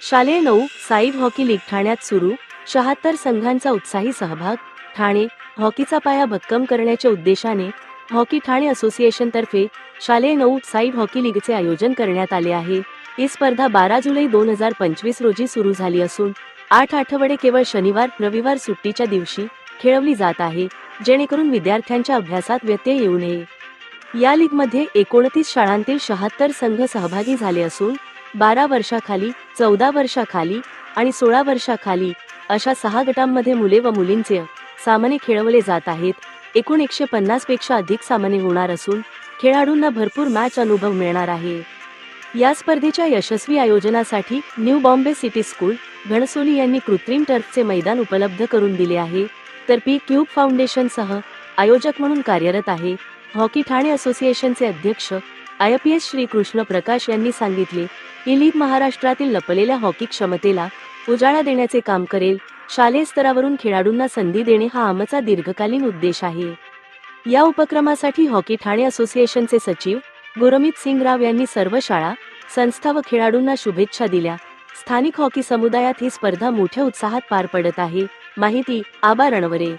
शालेय नऊ साईब hockey league ठाण्यात सुरू शहात्तर संघांचा उत्साही सहभाग ठाणे हॉकीचा पाया भक्कम करण्याच्या उद्देशाने हॉकी ठाणे असोसिएशन तर्फे शालेय नऊ साईब हॉकी लीगचे आयोजन करण्यात आले आहे. ही स्पर्धा बारा जुलै दोन हजार पंचवीस रोजी सुरू झाली असून आठ आठवडे केवळ शनिवार रविवार सुट्टीच्या दिवशी खेळवली जात आहे जेणेकरून विद्यार्थ्यांच्या अभ्यासात व्यत्यय येऊ नये. या लीगमध्ये एकोणतीस शाळांतील शहात्तर संघ सहभागी झाले असून बारा वर्षाखाली चौदा वर्षाखाली आणि सोळा वर्षाखाली अशा सहा गटांमध्ये मुले व मुलींचे सामने खेळवले जात आहेत. एकूण एकशे पन्नासपेक्षा अधिक सामने होणार असून खेळाडूंना भरपूर मॅच अनुभव मिळणार आहे. या स्पर्धेच्या यशस्वी आयोजनासाठी new Bombay city school Ghansoli यांनी कृत्रिम टर्फचे मैदान उपलब्ध करून दिले आहे. तर पी क्यूब फाउंडेशनसह आयोजक म्हणून कार्यरत आहे. हॉकी ठाणे असोसिएशनचे अध्यक्ष I P S Shrikrishna Prakash यांनी सांगितले ही लीग महाराष्ट्रातील लपलेल्या हॉकी क्षमतेला उजाळा देण्याचे काम करेल शालेय स्तरावरून खेळाडूंना संधी देणे हा आमचा दीर्घकालीन उद्देश आहे. या उपक्रमासाठी हॉकी ठाणे असोसिएशनचे सचिव गुरमित सिंग राव यांनी सर्व शाळा संस्था व खेळाडूंना शुभेच्छा दिल्या. स्थानिक हॉकी समुदायात ही स्पर्धा मोठ्या उत्साहात पार पडत आहे माहिती आबा रणवरे.